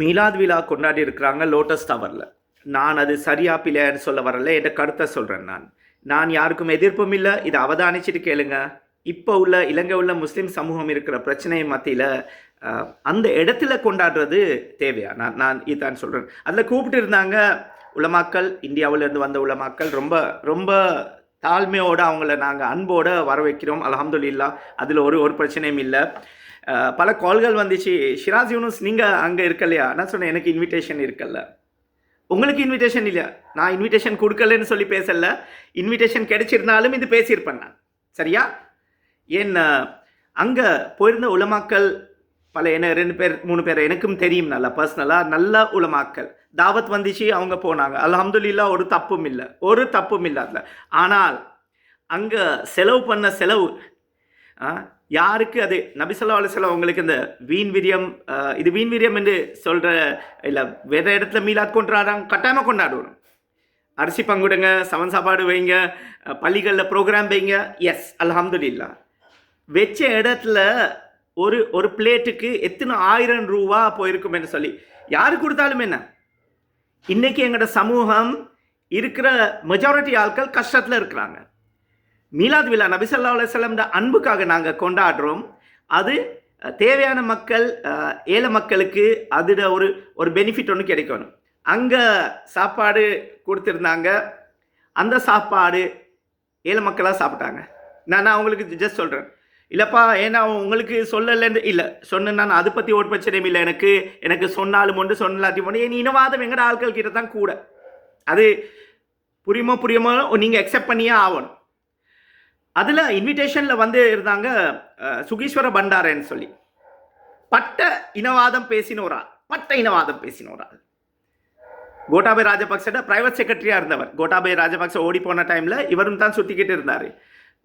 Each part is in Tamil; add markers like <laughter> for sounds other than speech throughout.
மீலாத் விழா கொண்டாடி இருக்கிறாங்க லோட்டஸ் டவரில் நான் அது சரியா பிள்ளைன்னு சொல்ல வரல என்ற கருத்தை சொல்கிறேன் நான். நான் யாருக்கும் எதிர்ப்பும் இல்லை இதை அவதானிச்சுட்டு கேளுங்க. இப்போ உள்ள இலங்கை உள்ள முஸ்லீம் சமூகம் இருக்கிற பிரச்சனை மத்தியில் அந்த இடத்துல கொண்டாடுறது தேவையா? நான் நான் இதான் சொல்கிறேன் அதில் கூப்பிட்டு இருந்தாங்க உலமாக்கள் இந்தியாவிலேருந்து வந்த உலமாக்கள். ரொம்ப ரொம்ப தாழ்மையோடு அவங்கள நாங்கள் அன்போடு வர வைக்கிறோம் அலமதுல்லா அதில் ஒரு ஒரு பிரச்சனையும் இல்லை. பல கால்கள் வந்துச்சு. ஷிராஸ் யூனுஸ் நீங்கள் அங்கே இருக்கலையா? நான் சொன்னேன் எனக்கு இன்விடேஷன் இருக்கல்ல. உங்களுக்கு இன்விடேஷன் இல்லையா? நான் இன்விடேஷன் கொடுக்கலன்னு சொல்லி பேசல. இன்விடேஷன் கிடைச்சிருந்தாலும் இது பேசியிருப்பேன் நான். சரியா? ஏன் அங்கே போயிருந்த உலமாக்கள் பல என்ன ரெண்டு பேர் மூணு பேர் எனக்கும் தெரியும் நல்லா பர்சனலாக நல்ல உலமாக்கல் தாவத் வந்துச்சு அவங்க போனாங்க. அலமதுல்லா ஒரு தப்பும் இல்லை. ஒரு தப்பும் இல்லை அதில் ஆனால் அங்கே செலவு பண்ண செலவு ஆ, யாருக்கு அது நபிசல்லா அலுவலம் உங்களுக்கு இந்த வீண் விரியம் இது வீண் விரியம் என்று சொல்கிற இல்லை வேறு இடத்துல மீலாத் கொண்டாடுறாங்க கட்டாயமாக கொண்டாடுவோம். அரிசி பங்குடுங்க சமன் சாப்பாடு வைங்க பள்ளிகளில் ப்ரோக்ராம் வைங்க. எஸ் அலமதுல்லா வச்ச இடத்துல ஒரு ஒரு பிளேட்டுக்கு எத்தனை ஆயிரம் ரூபா போயிருக்குமென்னு சொல்லி யாரு கொடுத்தாலும் என்ன? இன்றைக்கி எங்களோட சமூகம் இருக்கிற மெஜாரிட்டி ஆட்கள் கஷ்டத்தில் இருக்கிறாங்க. மீலாத் விழா நபிசல்லா அலுவலம் அன்புக்காக நாங்கள் கொண்டாடுறோம். அது தேவையான மக்கள் ஏழை மக்களுக்கு அதில் ஒரு ஒரு பெனிஃபிட் ஒன்று கிடைக்கணும். அங்கே சாப்பாடு கொடுத்துருந்தாங்க. அந்த சாப்பாடு ஏழை மக்களாக சாப்பிட்டாங்க. நான் நான் உங்களுக்கு ஜஸ்ட் சொல்கிறேன் இல்லைப்பா ஏன்னா உங்களுக்கு சொல்லலைன்னு இல்லை சொன்னேன் நான் அதை பற்றி ஒரு பிரச்சனையும் இல்லை. எனக்கு எனக்கு சொன்னாலும் ஒன்று சொன்னாட்டி ஒன்று ஏன் இனவாதம் எங்கட ஆட்கள் கிட்ட தான் கூட. அது புரியுமோ புரியுமோ நீங்கள் அக்செப்ட் பண்ணியே ஆகணும். அதில் இன்விடேஷனில் வந்து இருந்தாங்க சுகீஸ்வர பண்டாரன்னு சொல்லி. பட்ட இனவாதம் பேசின ஒரு ஆள். பட்ட இனவாதம் பேசின ஒரு ஆள். கோட்டாபய ராஜபக்சட பிரைவேட் செக்ரட்டரியாக இருந்தவர். கோட்டாபய ராஜபக்ச ஓடி போன டைமில் இவரும் தான் சுற்றிக்கிட்டு இருந்தார்.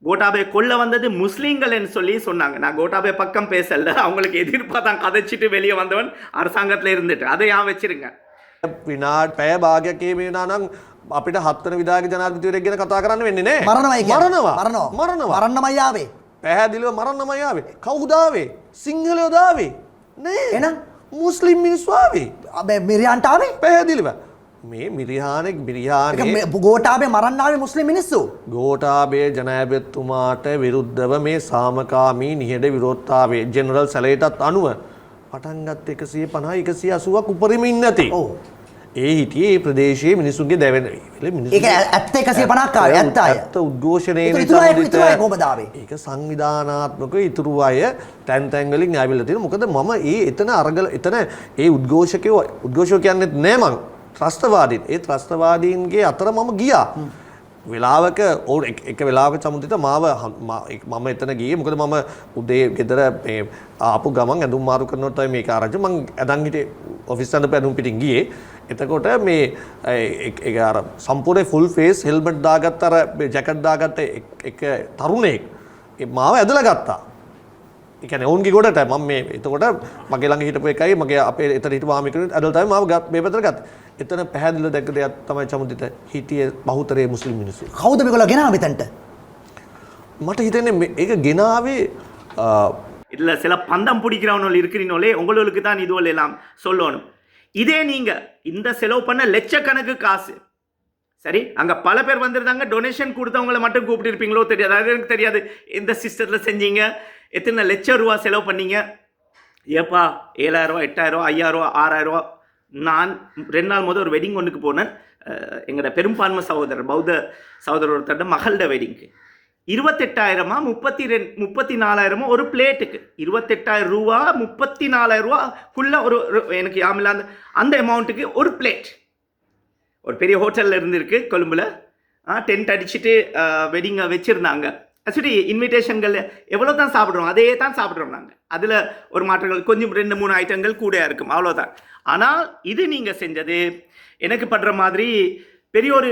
கோட்டாபய கொல்ல வந்தது முஸ்லீம்கள்னு சொல்லி சொன்னாங்க. நான் கோட்டாபய பக்கம் பேசல. அவங்களுக்கு எதிர்ப்பாக தான் கதைச்சிட்டு வெளியே வந்தவன் அரசாங்கத்தில் இருந்துட்டு. அதை ஏன் வச்சிருங்க. විනාඩ් පැය භාගයක් ඒ වෙනා නම් අපිට හත්තන විදායක ජනාධිපතිවරයෙක් ගැන කතා කරන්න වෙන්නේ නෑ. මරණමයි මරණවා මරණවා මරණවා මරණමයි ආවේ. පැහැදිලිව මරණමයි ආවේ. කවුද ආවේ? සිංහලයෝ දාවේ නෑ. එහෙනම්? මුස්ලිම් මිනිස්සු ආවේ. අබේ මිරියන්ට ආවේ? පැහැදිලිව. මේ මිරිහානෙක් බිරිහානේ ගෝටාබේ මරන්නාවේ මුස්ලිම් මිනිස්සු. ගෝටාබේ ජනෑබෙත්තුමාට විරුද්ධව මේ සාමකාමී නිහඬ විරෝත්තාවේ ජෙනරල් සැලේටත් අනුව පටන්ගත් එකසිය පනා එකසිය අසුවක් උපරිම ඉන්නති ඔව්. ඒ හිටියේ ඒ ප්‍රදේශයේ මිනිසුන්ගේ දැවෙන ඒක ඇත්ත එකසිය පනක් ආවේ ඇත්ත. ඇත්ත උද්ඝෝෂණය ආවේ? ඒක සංවිධානාත්මක ඉතුරු අය තැන් තැන්වලින් ඇවිල්ලා තියෙනවා මොකද මම ඒ එතන අරගල එතන ඒ උද්ඝෝෂකයෝ උද්ඝෝෂකයෝ කියන්නේත් නෑ මං ත්‍රස්තවාදීන් ඒ ත්‍රස්තවාදීන්ගේ අතර මම ගියා වෙලාවක ඕ එක වෙලාවක සමුදිත මාව හම්- මා- එක්- මම එතන ගියේ. මොකද මම උදේ ගෙදර මේ ආපු ගමන් ඇඳුම් මාරු කරනකොට තමයි මේක ආරංචි මං ඇඳන් හිටියේ ඔෆිස් යන පැනුම් පිටින් ගියේ. එතකොට මේ ඒ- ඒ අර සම්පූර්ණ ෆුල් ෆේස් හෙල්මට් දාගත්ත අර ජැකට් දාගත්ත එක- එක තරුණයෙක් ඒ මාව ඇදලා ගත්තා. ඒ කියන්නේ ඔවුන්ගේ ගොඩට මම මේ එතකොට මගේ ළඟ හිටපු එකයි මගේ අපේ එතන හිටපු ආමිකරුත් ඇදලා තමයි මාව ගත්- මේ පැත්තට ගත්තේ. එතන පැහැදිලිව දැක්ක දෙයක් තමයි චමුදිත හිටියේ බහුතරයේ මුස්ලිම් මිනිස්සු. කවුද මේගොල්ලෝ ගෙනාව මෙතනට? මට හිතෙන්නේ මේ- ඒක ගෙනාවේ ආ, இதில் சில பந்தம் பிடிக்கிறவனுள் இருக்கிறீங்களே உங்களுக்கு தான் இதுவள் எல்லாம் சொல்லணும் இதே நீங்கள் இந்த செலவு பண்ண லட்சக்கணக்கு காசு சரி அங்கே பல பேர் வந்திருந்தாங்க. டொனேஷன் கொடுத்தவங்கள மட்டும் கூப்பிட்டுருப்பீங்களோ தெரியாது. அது எனக்கு தெரியாது எந்த சிஸ்டத்தில் செஞ்சீங்க எத்தனை லட்சம் ரூபா செலவு பண்ணீங்க? ஏப்பா ஏழாயிரரூவா எட்டாயிரரூவா ஐயாயிரரூவா ஆறாயிரரூவா நான் ரெண்டு நாள் முதல் ஒரு வெட்டிங் ஒன்றுக்கு போனேன். எங்களோட பெரும்பான்மை சகோதரர் பௌத்த சகோதரர் ஒருத்தரோட மகளோட வெட்டிங்க்கு இருபத்தெட்டாயிரமா முப்பத்தி ரெண்டு முப்பத்தி நாலாயிரமோ ஒரு பிளேட்டுக்கு இருபத்தெட்டாயிரம் ரூபா முப்பத்தி நாலாயிரம் ரூபாக்குள்ள ஒரு ஒரு- எனக்கு யாமில்லாத அந்த அந்த அமௌண்ட்டுக்கு ஒரு பிளேட் ஒரு பெரிய ஹோட்டலில் இருந்திருக்கு கொழும்புல. டென்ட் அடிச்சுட்டு வெட்டிங்கை வச்சுருந்தாங்க. ஆக்சுவலி இன்விடேஷன்கள் எவ்வளோ தான் சாப்பிட்றோம் அதே தான் சாப்பிட்றோம் நாங்கள் அதில் ஒரு மாற்றங்கள் கொஞ்சம் ரெண்டு மூணு ஐட்டங்கள் கூட இருக்கும் அவ்வளோதான் ஆனால் இது நீங்கள் செஞ்சது எனக்கு படுற மாதிரி பெரிய ஒரு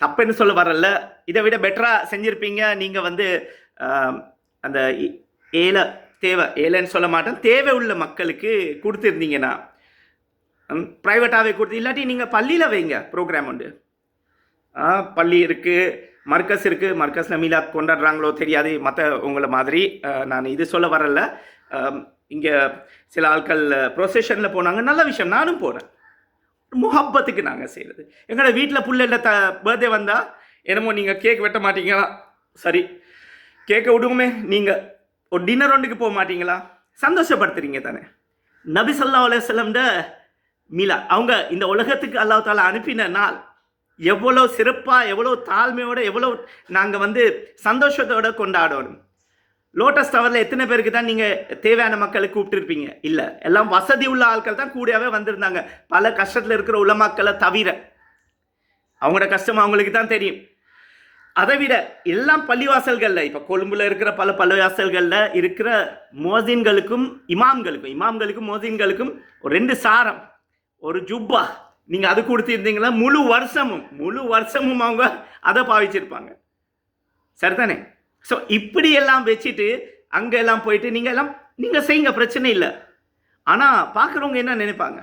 தப்புன்னு சொல்ல வரல. இதை விட பெட்டராக செஞ்சுருப்பீங்க. நீங்கள் வந்து அந்த ஏழை தேவை ஏழைன்னு சொல்ல மாட்டேன். தேவை உள்ள மக்களுக்கு கொடுத்துருந்தீங்கன்னா ப்ரைவேட்டாகவே கொடுத்து இல்லாட்டி நீங்கள் பள்ளியில் வைங்க ப்ரோக்ராம் உண்டு. பள்ளி இருக்குது மர்க்கஸ் இருக்குது மர்க்கஸில் மீலாத் கொண்டாடுறாங்களோ தெரியாது மற்ற உங்களை மாதிரி. நான் இது சொல்ல வரல. இங்கே சில ஆட்கள் ப்ரொசஷனில் போனாங்க நல்ல விஷயம் நானும் போகிறேன் முஹப்பத்துக்கு நாங்கள் செய்கிறது எங்களோட வீட்டில் புள்ளைல த பர்த்டே வந்தால் என்னமோ நீங்கள் கேக் வெட்ட மாட்டீங்களா? சரி கேக்கை விடுவோமே நீங்கள் ஒரு டின்னர் ஒன்றுக்கு போக மாட்டீங்களா? சந்தோஷப்படுத்துறீங்க தானே. நபி சல்லா அலுவலம்ட மீலா அவங்க இந்த உலகத்துக்கு அல்லாஹ் தாலா அனுப்பின நாள் எவ்வளோ சிறப்பாக எவ்வளோ தாழ்மையோட எவ்வளோ நாங்கள் வந்து சந்தோஷத்தோட கொண்டாடணும். லோட்டஸ் டவரில் எத்தனை பேருக்கு தான் நீங்கள் தேவையான மக்களை கூப்பிட்டுருப்பீங்க? இல்லை. எல்லாம் வசதி உள்ள ஆட்கள் தான் கூடவே வந்திருந்தாங்க. பல கஷ்டத்தில் இருக்கிற உலமாக்களை தவிர. அவங்களோட கஷ்டம் அவங்களுக்கு தான் தெரியும். அதை விட எல்லாம் பள்ளிவாசல்களில் இப்போ கொழும்புல இருக்கிற பல பள்ளிவாசல்களில் இருக்கிற மோசின்களுக்கும் இமாம்களுக்கும் இமாம்களுக்கும் மோசின்களுக்கும் ஒரு ரெண்டு சாரம். ஒரு ஜுப்பா. நீங்கள் அது கொடுத்துருந்தீங்கன்னா முழு வருஷமும். முழு வருஷமும் அவங்க அதை பாவிச்சிருப்பாங்க. சரிதானே? ஸோ இப்படி எல்லாம் வச்சுட்டு அங்கே எல்லாம் போயிட்டு நீங்கள் எல்லாம் நீங்கள் செய்யுங்க பிரச்சனை இல்லை. ஆனால் பார்க்குறவங்க என்ன நினைப்பாங்க?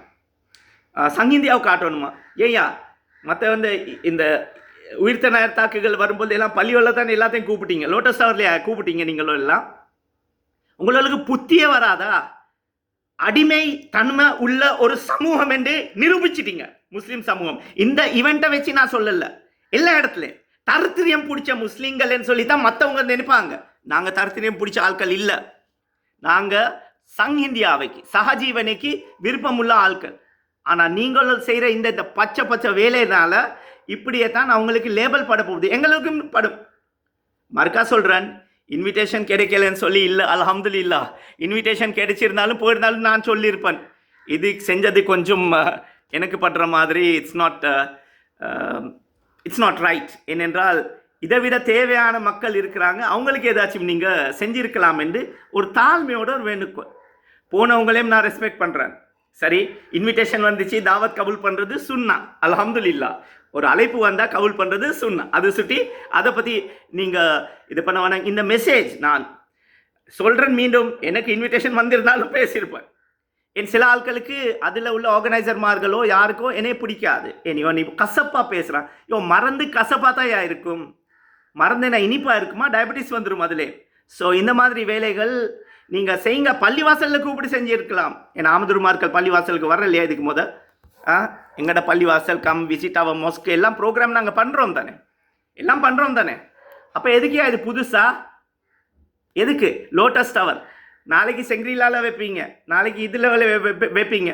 சங்கிந்தியாவை காட்டணுமா? ஏய்யா மற்ற வந்து இந்த உயிர்த்த நேர தாக்குகள் வரும்போது எல்லாம் பள்ளியோட தானே எல்லாத்தையும் கூப்பிட்டீங்க? லோட்டஸ் டவர்லையா கூப்பிட்டீங்க நீங்களும் எல்லாம் உங்களுக்கு புத்தியே வராதா? அடிமை தன்மை உள்ள ஒரு சமூகம் என்று நிரூபிச்சிட்டீங்க. முஸ்லீம் சமூகம். இந்த இவெண்ட்டை வச்சு நான் சொல்லல. எல்லா இடத்துலையும். தருத்திரியம் பிடிச்ச முஸ்லீம்கள்னு சொல்லி தான் மற்றவங்க நினைப்பாங்க. நாங்கள் தருத்திரியம் பிடிச்ச ஆட்கள் இல்லை. நாங்கள் சங் இந்தியாவைக்கு சகஜீவனைக்கு விருப்பமுள்ள ஆட்கள். ஆனால் நீங்களும் செய்கிற இந்த இந்த பச்சை பச்சை வேலையினால இப்படியே தான் அவங்களுக்கு லேபிள் பட போகுது எங்களுக்கும் படும். மறுக்கா சொல்கிறேன் இன்விடேஷன் கிடைக்கலன்னு சொல்லி இல்லை அல்ஹம்துலில்லா இன்விடேஷன் கிடைச்சிருந்தாலும் போயிருந்தாலும் நான் சொல்லியிருப்பேன். இது செஞ்சது கொஞ்சம் எனக்கு படுற மாதிரி it's not it's not right ஏனென்றால் இதை விட தேவையான மக்கள் இருக்கிறாங்க. அவங்களுக்கு ஏதாச்சும் நீங்கள் செஞ்சிருக்கலாம் என்று ஒரு தாழ்மையோட ஒரு வேண்டுகோள். போனவங்களையும் நான் ரெஸ்பெக்ட் பண்ணுறேன் சரி இன்விடேஷன் வந்துச்சு தாவத் கபூல் பண்ணுறது சுன்னா அல்ஹம்துலில்லா ஒரு அழைப்பு வந்தால் கவுல் பண்ணுறது சுண்ணா. அது சுட்டி அதை பற்றி நீங்கள் இது பண்ண வேணாம். இந்த மெசேஜ் நான் சொல்கிறேன் மீண்டும். எனக்கு இன்விடேஷன் வந்திருந்தாலும் பேசியிருப்பேன். என் சில ஆட்களுக்கு அதில் உள்ள ஆர்கனைசர்மார்களோ யாருக்கோ என்னைய பிடிக்காது. என்னையோ நீ கசப்பாக பேசுகிறான் யோ மறந்து கசப்பாக தான் இருக்கும்? மறந்து என்ன இனிப்பாக இருக்குமா? டயபெட்டிஸ் வந்துடும் அதிலே. ஸோ இந்த மாதிரி வேலைகள் நீங்கள் செய்யுங்க. பள்ளிவாசலில் கூப்பிட்டு செஞ்சுருக்கலாம். என் ஆமதுருமார்கள் பள்ளிவாசலுக்கு வரலையா இதுக்கு முதல் ஆ? எங்கட பள்ளிவாசல் கம் விசிட் அவர் மொஸ்க் எல்லாம் ப்ரோக்ராம் நாங்கள் பண்ணுறோம் தானே. எல்லாம் பண்ணுறோம் தானே. அப்போ எதுக்கியா இது புதுசா? எதுக்கு? லோட்டஸ் டவர் நாளைக்கு செங்கிலால வைப்பீங்க. நாளைக்கு இதில் வைப்பீங்க.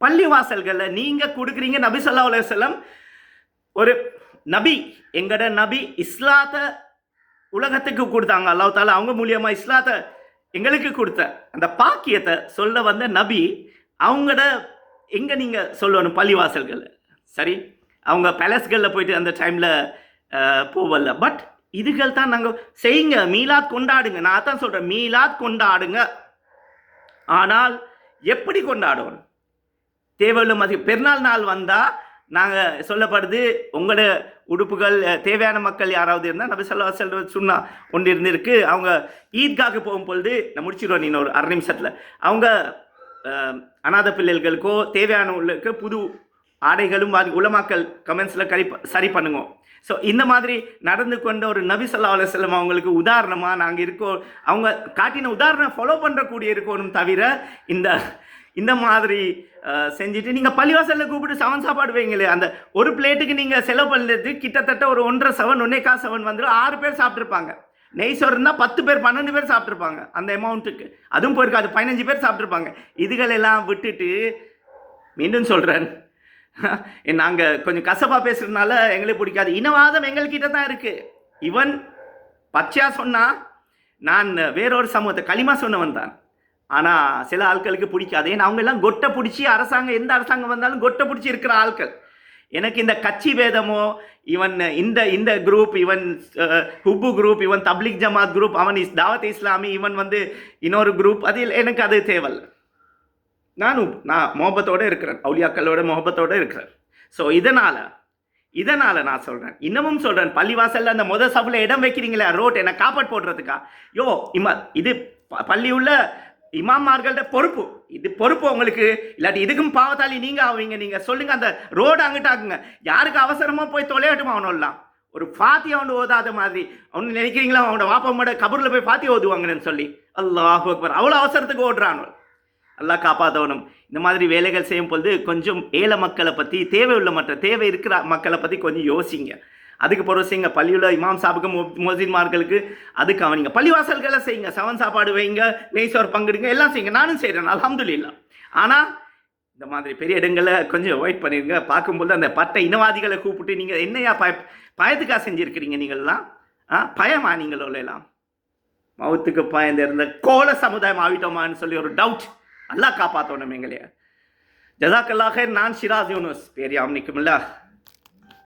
பள்ளிவாசல்களில் நீங்கள் கொடுக்குறீங்க நபி சொல்லா அலைஹி ஒரு நபி எங்கட நபி இஸ்லாத்தை உலகத்துக்கு கொடுத்தாங்க. அல்லாஹ் தாலா அவங்க மூலியமா இஸ்லாத்தை எங்களுக்கு கொடுத்த. அந்த பாக்கியத்தை சொல்ல வந்த நபி அவங்களோட எங்கே நீங்கள் சொல்லணும் பள்ளிவாசல்கள்? சரி அவங்க பேலஸ்களில் போயிட்டு அந்த டைமில் போவல பட் இதுகள் தான் நாங்கள் செய்யுங்க. மீலாத் கொண்டாடுங்க. நான் தான் சொல்கிறேன் மீலாத் கொண்டாடுங்க. ஆனால் எப்படி கொண்டாடணும் தேவையில்லும் மதி பெருநாள் நாள் வந்தால் நாங்கள் சொல்லப்படுது உங்களோட உடுப்புகள் தேவையான மக்கள் யாராவது இருந்தால் நம்ம செல்ல செல்வ சுண்ணா ஒன்று இருந்திருக்கு. அவங்க ஈத்காக்கு போகும் பொழுது நான் முடிச்சிடுவேன் இன்னொரு அரை நிமிஷத்தில். அவங்க அநாத பிள்ளைகளுக்கோ தேவையான புது ஆடைகளும் வாங்கி உலமாக்கல் கமெண்ட்ஸில் கரி சரி பண்ணுங்க. ஸோ இந்த மாதிரி நடந்து கொண்ட ஒரு நபி சொல்லா அலுவலம் அவங்களுக்கு உதாரணமாக நாங்கள் இருக்கோம் அவங்க காட்டின உதாரணம் ஃபாலோ பண்ணுறக்கூடிய இருக்கணும் தவிர இந்த இந்த மாதிரி செஞ்சுட்டு நீங்கள் பள்ளிவாசலில் கூப்பிட்டு செவன் சாப்பாடு வைங்களே அந்த ஒரு பிளேட்டுக்கு நீங்கள் செலவு பண்ணுறது கிட்டத்தட்ட ஒரு ஒன்றரை செவன் ஒன்றே கா செவன் வந்துடும் ஆறு பேர் சாப்பிட்ருப்பாங்க நெய் சோறு இருந்தால் பத்து பேர் பன்னெண்டு பேர் சாப்பிட்ருப்பாங்க அந்த அமௌண்ட்டுக்கு அதுவும் போயிருக்காது பதினஞ்சு பேர் சாப்பிட்ருப்பாங்க இதுகளெல்லாம் விட்டுட்டு மீண்டும் சொல்கிறேன் <laughs> நாங்கள் கொஞ்சம் கசப்பாக பேசுறதுனால எங்களுக்கு பிடிக்காது. இனவாதம் எங்கள்கிட்ட தான் இருக்குது இவன் பச்சையாக சொன்னால் நான் வேறொரு சமூகத்தை களிமா சொன்னவன் தான். ஆனால் சில ஆட்களுக்கு பிடிக்காது. ஏன்னா அவங்கெல்லாம் கொட்டை பிடிச்சி அரசாங்கம் எந்த அரசாங்கம் வந்தாலும் கொட்டை பிடிச்சி இருக்கிற ஆட்கள். எனக்கு இந்த கட்சி பேதமோ இவன் இந்த இந்த குரூப் இவன் ஹுப்பு குரூப் இவன் தப்லிக் ஜமாத் குரூப் அவன் இஸ் தாவத் இஸ்லாமி இவன் வந்து இன்னொரு குரூப் அதில் எனக்கு அது தேவையில்ல நானும் நான் மொஹபத்தோடு இருக்கிறேன். அவுலியாக்களோட மொஹபத்தோடு இருக்கிறேன். ஸோ இதனால் இதனால் நான் சொல்கிறேன் இன்னமும் சொல்கிறேன் பள்ளிவாசலில் அந்த முத சபையில் இடம் வைக்கிறீங்களே ரோட் என்னை காப்பாட் போடுறதுக்கா? யோ இம்மா இது ப- பள்ளி உள்ள இமாமார்கள்ட்ட பொறுப்பு. இது பொறுப்பு உங்களுக்கு. இல்லாட்டி இதுக்கும் பாவத்தாளி நீங்கள் ஆவீங்க. நீங்கள் சொல்லுங்கள் அந்த ரோடு அங்கிட்ட ஆகுங்க யாருக்கு அவசரமாக போய் தொலையட்டுமா அவனெல்லாம் ஒரு பாத்தி அவன் ஓதாத மாதிரி. அவனு நினைக்கிறீங்களா? அவனோட வாப்பம்மோட கபூரில் போய் பாத்தி ஓதுவாங்கன்னு சொல்லி. அல்லாஹ் அக்பர். அவ்வளோ அவசரத்துக்கு ஓடுறான் அல்லாஹ் காப்பாற்றணும் இந்த மாதிரி வேலைகள் செய்யும் பொழுது கொஞ்சம் ஏழை மக்களை பற்றி தேவை உள்ள மற்ற தேவை இருக்கிற மக்களை பற்றி கொஞ்சம் யோசிங்க. அதுக்கு பிறகு செய்யுங்க. பள்ளியில் இமாம் சாபுக்கு மோசின்மார்களுக்கு அது கவனிங்க பள்ளிவாசல்களை செய்யுங்க. சவன் சாப்பாடு வைங்க நெய்சோர் பங்கெடுங்க எல்லாம் செய்யுங்க. நானும் செய்கிறேன் அல்ஹம்துலில்லா. ஆனால் இந்த மாதிரி பெரிய இடங்களை கொஞ்சம் அவாய்ட் பண்ணிடுங்க. பார்க்கும்போது அந்த பட்ட இனவாதிகளை கூப்பிட்டு நீங்கள் என்னையா பய பயத்துக்காக செஞ்சுருக்கிறீங்க நீங்கள்லாம்? ஆ பயமா நீங்கள் எல்லாம் மவுத்துக்கு பயந்து இருந்த கோல சமுதாயம் ஆகிட்டோமான்னு சொல்லி ஒரு டவுட் நல்லா காப்பாற்றணும் எங்களைய ஜசாக்கல்லாக நான் ஷிராஸ் யூனுஸ். பேர் யாம் நிற்குமில்ல.